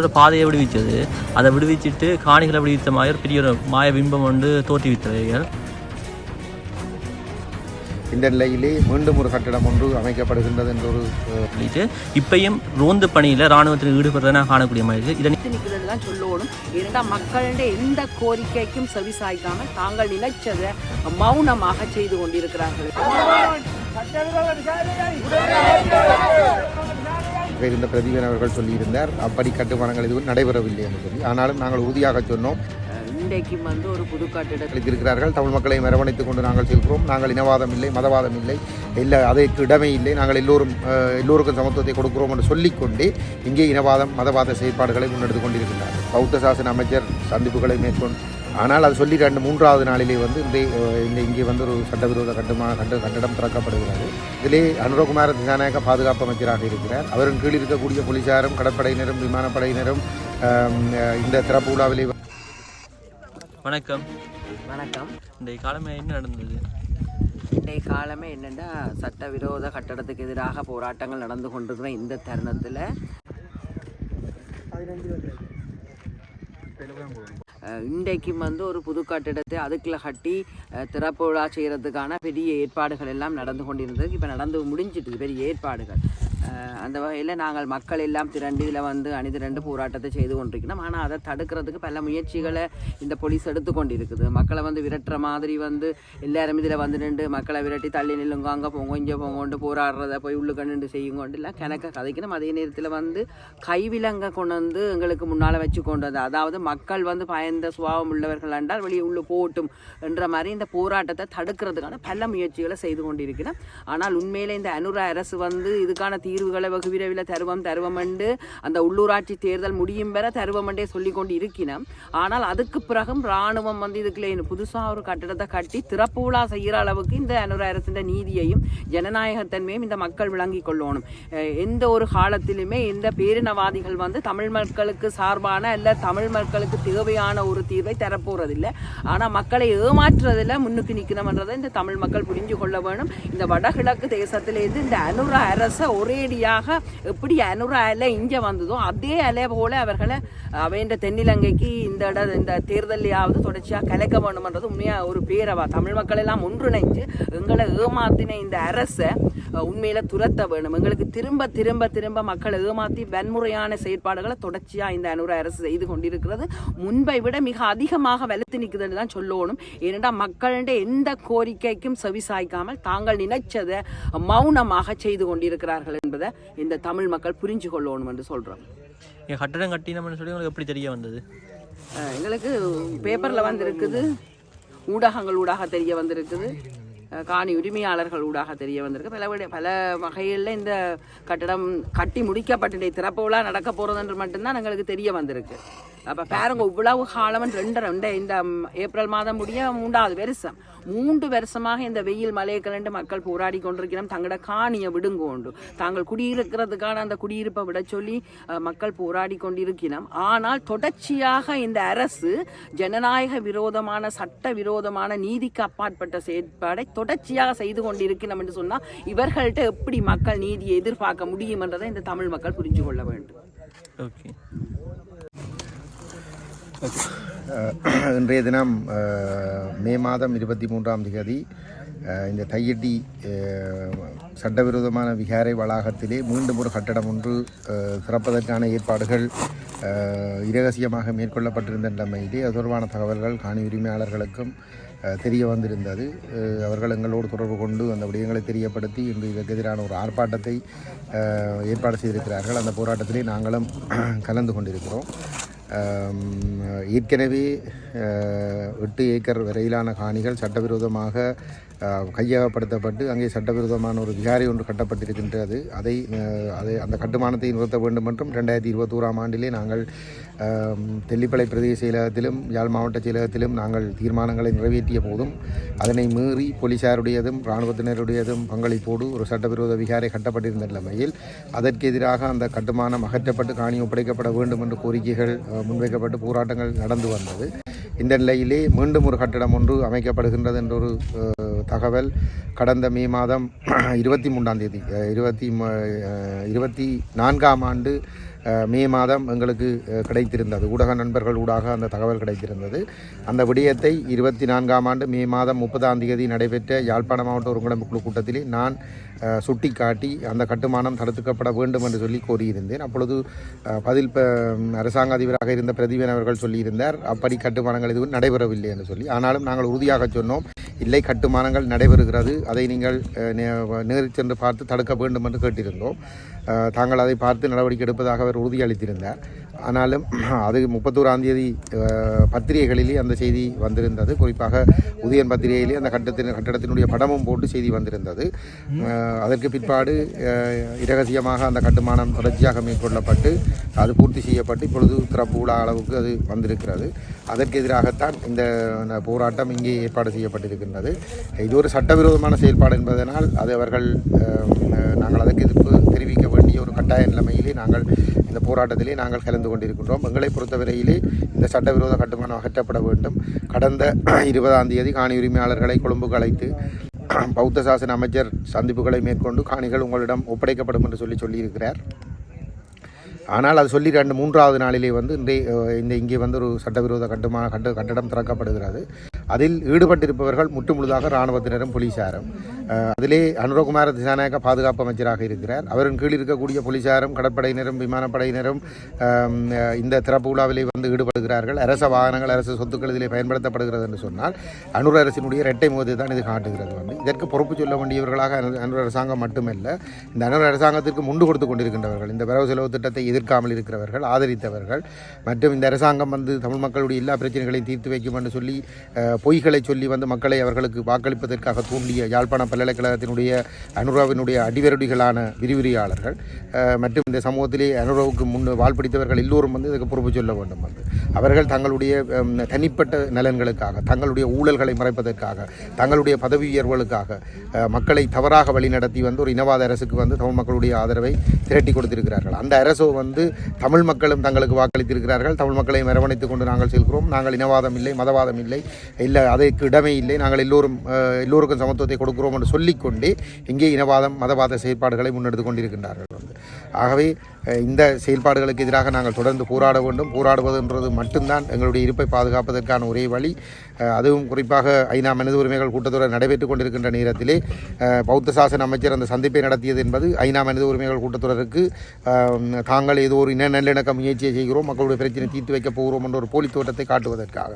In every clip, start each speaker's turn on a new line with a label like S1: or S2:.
S1: ஒரு பாதையை விடுவிச்சது அதை விடுவிச்சிட்டு காணிகளை விடுவித்த ஒரு பெரிய ஒரு மாய பிம்பம் வந்து தோற்றுவித்தவைகள்
S2: இந்த நிலையிலே மீண்டும் ஒரு கட்டடம் ஒன்று அமைக்கப்படுகின்றது என்ற ஒரு
S1: சொல்லிட்டு இப்பயும் ரோந்து பணியில் ராணுவத்தில் ஈடுபடுறதை காணக்கூடிய மாதிரி இருக்கு இதை
S3: நிற்கிறது தான் சொல்லணும் ஏனென்றா மக்களுடைய எந்த கோரிக்கைக்கும் செவி சாய்க்காமல் தாங்கள் நினைச்சதை மௌனமாக செய்து கொண்டிருக்கிறார்கள்.
S2: இருந்த பிரதீபன் அவர்கள் சொல்லியிருந்தார். அப்படி கட்டுமானங்கள் எதுவும் நடைபெறவில்லை என்று சொல்லி. ஆனாலும் நாங்கள் உறுதியாக சொன்னோம்.
S3: அஹ் இன்றைக்கும் வந்து ஒரு புது கட்டிடத்தில்
S2: அளித்திருக்கிறார்கள். தமிழ் மக்களை அரவணைத்துக் கொண்டு நாங்கள் செல்கிறோம். நாங்கள் இனவாதம் இல்லை மதவாதம் இல்லை. இல்லை அதற்கு இடமே இல்லை. நாங்கள் எல்லோரும் எல்லோருக்கும் சமத்துவத்தை கொடுக்கிறோம் என்று சொல்லிக்கொண்டே இங்கே இனவாதம் மதவாத செயற்பாடுகளை முன்னெடுத்து கொண்டிருக்கிறார்கள் பௌத்த சாசன அமைச்சர் சந்திப்புகளை மேற்கொண்டு ஆனால் அது சொல்லி ரெண்டு மூன்றாவது நாளிலே வந்து இன்றைய அஹ், இந்த இங்கே வந்து ஒரு சட்டவிரோத கட்டுமான கட்ட கட்டடம் திறக்கப்படுகிறது. இதிலே அனுரகுமார திசாநாயக்க பாதுகாப்பு அமைச்சராக இருக்கிறார். அவரின் கீழ் இருக்கக்கூடிய போலீசாரும் கடற்படையினரும் விமானப்படையினரும் இந்த திறப்பு விழாவிலே
S1: வணக்கம்.
S3: வணக்கம்.
S1: இந்த காலமே என்ன நடந்தது?
S3: இன்றைய காலமே என்னென்னா சட்டவிரோத கட்டடத்துக்கு எதிராக போராட்டங்கள் நடந்து கொண்டிருக்கிற இந்த தருணத்தில் இன்றைக்கும் வந்து ஒரு புது கட்டிடத்தை அதுக்குள்ள கட்டி திறப்பு விழா செய்கிறதுக்கான பெரிய ஏற்பாடுகள் எல்லாம் நடந்து கொண்டிருந்தது. இப்போ நடந்து முடிஞ்சிட்டு பெரிய ஏற்பாடுகள். அந்த வகையில் நாங்கள் மக்கள் எல்லாம் திரண்டு இதில் வந்து அணிதிரண்டு போராட்டத்தை செய்து கொண்டிருக்கிறோம். ஆனால் அதை தடுக்கிறதுக்கு பல முயற்சிகளை இந்த போலீஸ் எடுத்து கொண்டிருக்குது. மக்களை வந்து விரட்டுற மாதிரி வந்து எல்லாரும் இதில் வந்து நின்று மக்களை விரட்டி தள்ளி நில்லுங்க அங்கே போங்க இங்கே போங்கோண்டு போராடுறத போய் உள்ளுக்க நின்று செய்யுங்கொண்டு எல்லாம் கிணக்க கதைக்கணும். அதே நேரத்தில் வந்து கைவிலங்கை கொண்டு வந்து எங்களுக்கு முன்னால் வச்சு கொண்டு வந்து அதாவது மக்கள் வந்து பயந்த சுபாவம் உள்ளவர்கள் என்றால் வெளியே உள்ளே போட்டும் என்ற மாதிரி இந்த போராட்டத்தை தடுக்கிறதுக்கான பல முயற்சிகளை செய்து கொண்டிருக்கிறோம். ஆனால் உண்மையிலே இந்த அனுர அரசு வந்து இதுக்கான தீர்வுகளை வெகு விரைவில் தருவம் தருவம் என்று அந்த உள்ளூராட்சி தேர்தல் முடியும் பெற தருவம் என்றே சொல்லி கொண்டு இருக்கினோம். ஆனால் அதுக்கு பிறகும் இராணுவம் வந்து இதுக்குள்ளே புதுசாக ஒரு கட்டிடத்தை கட்டி திறப்பு விழா செய்கிற அளவுக்கு இந்த அனுர அரசின் நீதியையும் ஜனநாயகத்தன்மையும் இந்த மக்கள் விளங்கி கொள்ளணும். எந்த ஒரு காலத்திலுமே இந்த பேரினவாதிகள் வந்து தமிழ் மக்களுக்கு சார்பான அல்ல தமிழ் மக்களுக்கு தேவையான ஒரு தீர்வை தரப்போறதில்லை. ஆனால் மக்களை ஏமாற்றுறதில் முன்னுக்கு நிற்கணும்ன்றதை இந்த தமிழ் மக்கள் புரிஞ்சு கொள்ள வேணும். இந்த வடகிழக்கு தேசத்திலேருந்து இந்த அனுர அரசை ஒரேடியாக எப்படி அனுர அலை இங்கே வந்ததோ அதே அலை போல அவர்களை அவைன்ற தென்னிலங்கைக்கு இந்த இட இந்த தேர்தலையாவது தொடர்ச்சியாக கலைக்க வேணுமன்றது உண்மையாக ஒரு பேரவா. தமிழ் மக்கள் எல்லாம் ஒன்றிணைஞ்சு எங்களை ஏமாத்தின இந்த அரசை உண்மையில் துரத்த வேணும் எங்களுக்கு திரும்ப திரும்ப திரும்ப மக்களை ஏமாத்தி வன்முறையான செயற்பாடுகளை தொடர்ச்சியாக இந்த அனுர அரசு செய்து கொண்டிருக்கிறது. முன்பை விட மிக அதிகமாக வலுத்து நிற்குதுன்னு தான் சொல்லணும். ஏனென்றால் மக்களுடைய எந்த கோரிக்கைக்கும் செவிசாய்க்காமல் தாங்கள் நினைச்சதை மௌனமாக செய்து கொண்டிருக்கிறார்கள். என்பதை இந்த தமிழ் மக்கள் புரிஞ்சு கொள்ளணும் என்று சொல்கிறோம்
S1: இங்கே கட்டடம் கட்டினோம்னு சொல்லி உங்களுக்கு எப்படி தெரிய வந்தது?
S3: எங்களுக்கு பேப்பரில் வந்திருக்குது. ஊடகங்கள் ஊடாக தெரிய வந்திருக்குது. காணி உரிமையாளர்கள் ஊடாக தெரிய வந்திருக்கு. பல விட- பல வகையில் இந்த கட்டடம் கட்டி முடிக்கப்பட்டு திறப்பு நடக்க போகிறது என்று மட்டும்தான் எங்களுக்கு தெரிய வந்திருக்கு. அப்போ பாருங்க இவ்வளவு காலம் ரெண்டு ரெண்டு இந்த ஏப்ரல் மாதம் முடிய மூன்றாவது வருஷம். மூன்று வருஷமாக இந்த வெயில் மலையை கலண்டு மக்கள் போராடி கொண்டிருக்கிறோம். தங்களோட காணியை விடுங்கோண்டு தாங்கள் குடியிருக்கிறதுக்கான அந்த குடியிருப்பை விட சொல்லி மக்கள் போராடி கொண்டிருக்கிறோம். ஆனால் தொடர்ச்சியாக இந்த அரசு ஜனநாயக விரோதமான சட்ட விரோதமான நீதிக்கு அப்பாற்பட்ட செயற்பாடை தொடர்ச்சியாக செய்து கொண்டிருக்கிறோம் என்று சொன்னால் இவர்கள்ட்ட எப்படி மக்கள் நீதியை எதிர்பார்க்க முடியும் என்றதை இந்த தமிழ் மக்கள் புரிஞ்சு கொள்ள வேண்டும்.
S1: ஓகே.
S2: இன்றைய தினம் மே மாதம் இருபத்தி மூன்றாம் தேதி அஹ், இந்த தையட்டி சட்டவிரோதமான விகாரை வளாகத்திலே மீண்டும் ஒரு கட்டடம் ஒன்று அஹ், திறப்பதற்கான ஏற்பாடுகள் இரகசியமாக மேற்கொள்ளப்பட்டிருந்த நிலைமையிலே தொடர்பான தகவல்கள் காணி உரிமையாளர்களுக்கும் தெரிய வந்திருந்தது. அவர்கள் எங்களோடு தொடர்பு கொண்டு அந்த விடயங்களை தெரியப்படுத்தி இன்று இதற்கு எதிரான ஒரு ஆர்ப்பாட்டத்தை ஏற்பாடு செய்திருக்கிறார்கள். அந்த போராட்டத்திலே நாங்களும் கலந்து கொண்டிருக்கிறோம். ஏற்கனவே எட்டு ஏக்கர் வரையிலான காணிகள் சட்டவிரோதமாக கையகப்படுத்தப்பட்டு அங்கே சட்டவிரோதமான ஒரு விகாரை ஒன்று கட்டப்பட்டிருக்கின்றது. அதை அதை அந்த கட்டுமானத்தை நிறுத்த வேண்டும் என்றும் ரெண்டாயிரத்தி இருபத்தோராம் ஆண்டிலே நாங்கள் தெல்லிப்பளை பிரதேச செயலகத்திலும் யாழ் மாவட்ட செயலகத்திலும் நாங்கள் தீர்மானங்களை நிறைவேற்றிய போதும் அதனை மீறி போலீசாருடையதும் இராணுவத்தினருடையதும் பங்களிப்போடு ஒரு சட்டவிரோத விகாரை கட்டப்பட்டிருந்த நிலைமையில் அதற்கு எதிராக அந்த கட்டுமானம் அகற்றப்பட்டு காணி ஒப்படைக்கப்பட வேண்டும் என்ற கோரிக்கைகள் முன்வைக்கப்பட்டு போராட்டங்கள் நடந்து வந்தது. இந்த நிலையிலே மீண்டும் ஒரு கட்டடம் ஒன்று அமைக்கப்படுகின்றது என்றொரு தகவல் கடந்த மே மாதம் இருபத்தி மூன்றாம் தேதி இருபத்தி இருபத்தி நான்காம் ஆண்டு மே மாதம் எங்களுக்கு கிடைத்திருந்தது. ஊடக நண்பர்கள் ஊடாக அந்த தகவல் கிடைத்திருந்தது. அந்த விடயத்தை இருபத்தி நான்காம் ஆண்டு மே மாதம் முப்பதாம் தேதி நடைபெற்ற யாழ்ப்பாண மாவட்ட ஒருங்கிணைப்பு குழு கூட்டத்திலே நான் சுட்டி சுட்டிக்காட்டி அந்த கட்டுமானம் தடுத்துக்கப்பட வேண்டும் என்று சொல்லி கோரியிருந்தேன் அப்பொழுது பதில் ப- அரசாங்க அதிபராக இருந்த பிரதீபன் அவர்கள் சொல்லியிருந்தார் அப்படி கட்டுமானங்கள் எதுவும் நடைபெறவில்லை என்று சொல்லி. ஆனாலும் நாங்கள் உறுதியாக சொன்னோம் இல்லை கட்டுமானங்கள் நடைபெறுகிறது. அதை நீங்கள் நேரில் சென்று பார்த்து தடுக்க வேண்டும் என்று கேட்டிருந்தோம். தாங்கள் அதை பார்த்து நடவடிக்கை எடுப்பதாக அவர் உறுதியளித்திருந்தார் ஆனாலும் அது முப்பத்தோராம் தேதி பத்திரிகைகளிலே அந்த செய்தி வந்திருந்தது. குறிப்பாக உதயன் பத்திரிகையிலே அந்த கட்டத்தின் கட்டடத்தினுடைய படமும் போட்டு செய்தி வந்திருந்தது. அதற்கு பிற்பாடு இரகசியமாக அந்த கட்டுமானம் தொடர்ச்சியாக மேற்கொள்ளப்பட்டு அது பூர்த்தி செய்யப்பட்டு இப்பொழுது திறப்பு விழா அளவுக்கு அது வந்திருக்கிறது. அதற்கு எதிராகத்தான் இந்த போராட்டம் இங்கே ஏற்பாடு செய்யப்பட்டிருக்கின்றது. இது ஒரு சட்டவிரோதமான செயல்பாடு என்பதனால் அது அவர்கள் நாங்கள் அதற்கு எதிர்ப்பு தெரிவிக்க வேண்டிய ஒரு கட்டாய நிலைமையிலே நாங்கள் இந்த போராட்டத்திலே நாங்கள் கலந்து கொண்டிருக்கின்றோம். எங்களை பொறுத்தவரையிலே இந்த சட்டவிரோத கட்டுமானம் அகற்றப்பட வேண்டும். கடந்த இருபதாம் தேதி காணி உரிமையாளர்களை கொழும்புக்கு அழைத்து பௌத்த சாசன அமைச்சர் சந்திப்புகளை மேற்கொண்டு காணிகள் உங்களிடம் ஒப்படைக்கப்படும் என்று சொல்லி சொல்லியிருக்கிறார். ஆனால் அது சொல்லி ரெண்டு மூன்றாவது நாளிலே வந்து இன்றைய இந்த இங்கே வந்து ஒரு சட்டவிரோத கட்டுமான கட்டு கட்டடம் திறக்கப்படுகிறது. அதில் ஈடுபட்டிருப்பவர்கள் முற்றுமுழுதாக இராணுவத்தினரும் போலீசாரும். அதிலே அனுரகுமார திசாநாயக பாதுகாப்பு அமைச்சராக இருக்கிறார். அவரின் கீழ் இருக்கக்கூடிய போலீசாரும் கடற்படையினரும் விமானப்படையினரும் இந்த திறப்பு விழாவிலே வந்து ஈடுபடுகிறார்கள். அரச வாகனங்கள் அரசு சொத்துக்கள் இதிலே பயன்படுத்தப்படுகிறது என்று சொன்னால் அனுர அரசினுடைய இரட்டை முகத்தை தான் இது காட்டுகிறது வந்து. இதற்கு பொறுப்பு சொல்ல வேண்டியவர்களாக அனுர அரசாங்கம் மட்டுமல்ல இந்த அனுர அரசாங்கத்திற்கு முண்டு கொடுத்து கொண்டிருக்கின்றவர்கள் இந்த வரவு செலவு திட்டத்தை எதிர்க்காமல் இருக்கிறவர்கள் ஆதரித்தவர்கள் மற்றும் இந்த அரசாங்கம் வந்து தமிழ் மக்களுடைய எல்லா பிரச்சனைகளையும் தீர்த்து வைக்கும் என்று சொல்லி பொய்களை சொல்லி வந்து மக்களை அவர்களுக்கு வாக்களிப்பதற்காக தூண்டிய யாழ்ப்பாண பல்கலைக்கழகத்தினுடைய அனுராவினுடைய அடிவருடிகளான விரிவிரியாளர்கள் மற்றும் இந்த சமூகத்திலே அனுராவுக்கு முன் வாழ்பிடித்தவர்கள் எல்லோரும் வந்து இதுக்கு பொறுப்பு சொல்ல வேண்டும் வந்து. அவர்கள் தங்களுடைய தனிப்பட்ட நலன்களுக்காக தங்களுடைய ஊழல்களை மறைப்பதற்காக தங்களுடைய பதவி உயர்வுகளுக்காக மக்களை தவறாக வழிநடத்தி வந்து ஒரு இனவாத அரசுக்கு வந்து தமிழ் மக்களுடைய ஆதரவை திரட்டி கொடுத்திருக்கிறார்கள். அந்த அரசோ வந்து தமிழ் மக்களும் தங்களுக்கு வாக்களித்திருக்கிறார்கள். தமிழ் மக்களை அரவணைத்துக் கொண்டு நாங்கள் செல்கிறோம். நாங்கள் இனவாதம் இல்லை மதவாதம் இல்லை இல்லை அதற்கு இடமே இல்லை. நாங்கள் எல்லோரும் எல்லோருக்கும் சமத்துவத்தை கொடுக்கிறோம் என்று சொல்லிக்கொண்டே இங்கே இனவாதம் மதவாத செயற்பாடுகளை முன்னெடுத்து கொண்டிருக்கின்றார்கள் வந்து. ஆகவே இந்த செயல்பாடுகளுக்கு எதிராக நாங்கள் தொடர்ந்து போராட வேண்டும். போராடுவதுன்றது மட்டும்தான் எங்களுடைய இருப்பை பாதுகாப்பதற்கான ஒரே வழி. அதுவும் குறிப்பாக ஐநா மனித உரிமைகள் கூட்டத்தொடர் நடைபெற்றுக் கொண்டிருக்கின்ற நேரத்திலே பௌத்த சாசன அமைச்சர் அந்த சந்திப்பை நடத்தியது என்பது ஐநா மனித உரிமைகள் கூட்டத்தொடருக்கு தாங்கள் ஏதோ ஒரு இன நல்லிணக்க முயற்சியை செய்கிறோம் மக்களுடைய பிரச்சனை தீர்த்து வைக்கப் போகிறோம் என்ற ஒரு போலி தோட்டத்தை காட்டுவதற்காக.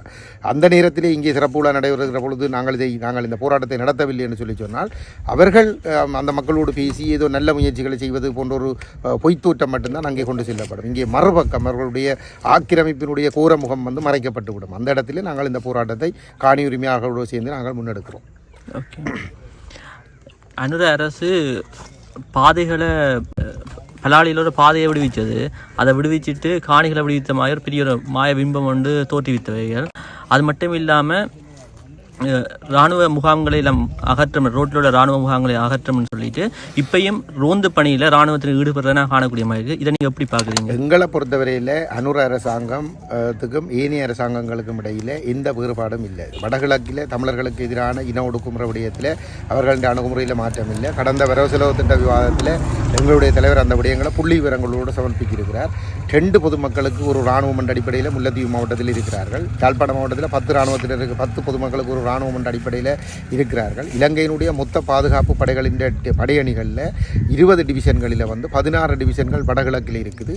S2: அந்த நேரத்திலே இங்கே சிறப்பு விழா நடைபெறுகிற பொழுது நாங்கள் இதை நாங்கள் இந்த போராட்டத்தை நடத்தவில்லை என்று சொல்லி சொன்னால் அவர்கள் அந்த மக்களோடு பேசி ஏதோ நல்ல முயற்சிகளை செய்வது போன்ற ஒரு பொய்த்தோட்டம் மட்டும்தான் அங்கே கொண்டு செல்லப்படும். இங்கே மறுபக்கம் அவர்களுடைய ஆக்கிரமிப்பினுடைய கோரமுகம் வந்து மறைக்கப்பட்டு விடும் அந்த இடத்துல நாங்கள் இந்த போராட்டத்தை காணி உரிமையாளர்களோடு சேர்ந்து நாங்கள் முன்னெடுக்கிறோம்.
S1: ஓகே. அனுர அரசு பாதைகளை அஹ், பலாளியில் ஒரு பாதையை விடுவித்தது. அதை விடுவிச்சிட்டு காணிகளை விடுவித்த மாதிரி பெரிய ஒரு மாய பிம்பம் வந்து தோற்றுவித்தவைகள். அது மட்டும் இல்லாமல் இராணுவ முகாம்களை எல்லாம் அகற்றம் ரோட்டில் உள்ள இராணுவ முகாம்களை அகற்றம்னு சொல்லிட்டு இப்பயும் ரோந்து பணியில் இராணுவத்தில் ஈடுபடுறதுனா காணக்கூடிய மாதிரி இருக்குது இதை நீங்கள் எப்படி பார்க்குறீங்க?
S2: எங்களை பொறுத்தவரையில் அனுர அரசாங்கத்துக்கும் ஏனைய அரசாங்கங்களுக்கும் இடையில் எந்த வேறுபாடும் இல்லை. வடகிழக்கில் தமிழர்களுக்கு எதிரான இன ஒடுக்குமுறை விடயத்தில் அவர்களுடைய அணுகுமுறையில் மாற்றம் இல்லை. கடந்த வரவு செலவு திட்ட விவாதத்தில் எங்களுடைய தலைவர் அந்த விடயங்களை புள்ளி விவரங்களோடு சமர்ப்பிக்கிறார் ரெண்டு பொதுமக்களுக்கு ஒரு இராணுவம் என்ற அடிப்படையில் முல்லைத்தீவு மாவட்டத்தில் இருக்கிறார்கள். யாழ்ப்பாணம் மாவட்டத்தில் பத்து ராணுவத்தினருக்கு பத்து பொதுமக்களுக்கு ஒரு இராணுவம் என்ற அடிப்படையில் இருக்கிறார்கள். இலங்கையினுடைய மொத்த பாதுகாப்பு படைகளின் படையணிகளில் இருபது டிவிஷன்களில் வந்து பதினாறு டிவிஷன்கள் வடகிழக்கில் இருக்குது.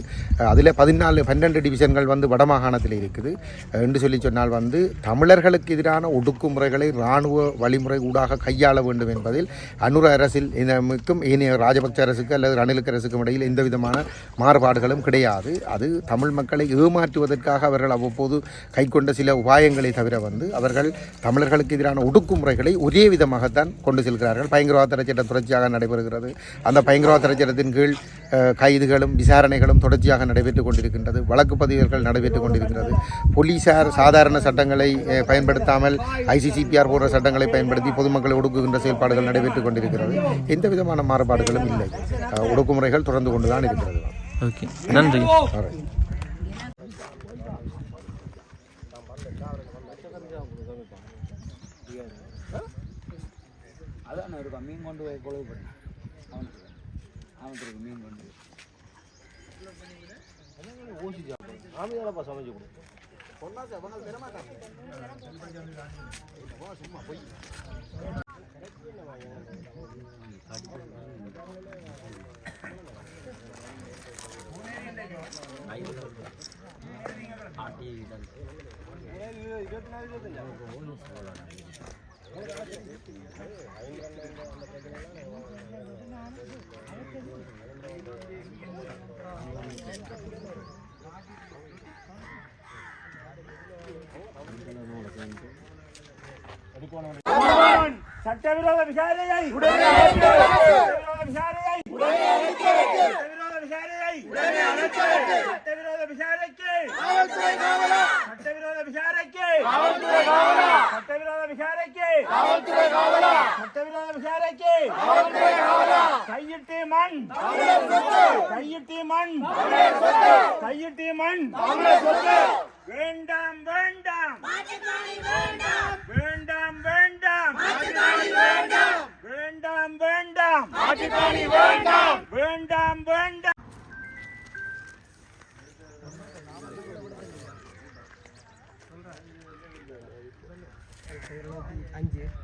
S2: அதில் பதினாலு பன்னெண்டு டிவிஷன்கள் வந்து வடமாகாணத்தில் இருக்குது. என்று சொல்லி சொன்னால் வந்து தமிழர்களுக்கு எதிரான ஒடுக்குமுறைகளை இராணுவ வழிமுறை ஊடாக கையாள வேண்டும் என்பதில் அனுர அரசில் இனமுக்கும் ஏனைய ராஜபக்ச அரசுக்கு அல்லது ரணிலுக்கு அரசுக்கும் இடையில் எந்த விதமான மாறுபாடுகளும் கிடையாது. அது தமிழ் மக்களை ஏமாற்றுவதற்காக அவர்கள் அவ்வப்போது கைக்கொண்ட சில உபாயங்களை தவிர வந்து அவர்கள் தமிழர்களுக்கு எதிரான ஒடுக்குமுறைகளை ஒரே விதமாகத்தான் கொண்டு செல்கிறார்கள். பயங்கரவாத திரைச்சட்டம் தொடர்ச்சியாக நடைபெறுகிறது. அந்த பயங்கரவாத திரைச்சட்டத்தின் கீழ் கைதுகளும் விசாரணைகளும் தொடர்ச்சியாக நடைபெற்றுக் கொண்டிருக்கின்றது. வழக்கு பதிவுகள் நடைபெற்றுக் கொண்டிருக்கிறது. போலீசார் சாதாரண சட்டங்களை பயன்படுத்தாமல் ஐசிசிபிஆர் போன்ற சட்டங்களை பயன்படுத்தி பொதுமக்களை ஒடுக்குகின்ற செயல்பாடுகள் நடைபெற்றுக் கொண்டிருக்கிறது. எந்த விதமான மாறுபாடுகளும் இல்லை. ஒடுக்குமுறைகள் தொடர்ந்து கொண்டுதான் இருக்கிறது.
S1: ஓகே. நன்றி.
S4: அதான் இருக்கும் மீன் கொண்டு போய் கொழுவு பண்ண அவனுக்கு அவனுக்கு மீன் கொண்டு ஊசி சாப்பிடும் ஆமியாலப்பா சமைச்சு கொடுக்கும் சும்மா போய்
S5: சட்டவிரோத விசாரணையை உடனே விசாரணையை விசாரணையை உடனே அழைக்க சட்டவிரோத விசாரணைக்கு. சட்டவிரோத விசாரணைக்கு. சட்டவிரோத விசாரணைக்கு. கையிட்டு மண். கையிட்டு மண். கையிட்டு மண். வேண்டாம் வேண்டாம். வேண்டாம். வேண்டாம் வேண்டாம். வேண்டாம். வேண்டாம். வேண்டாம் வேண்டாம். 여러 분, 안.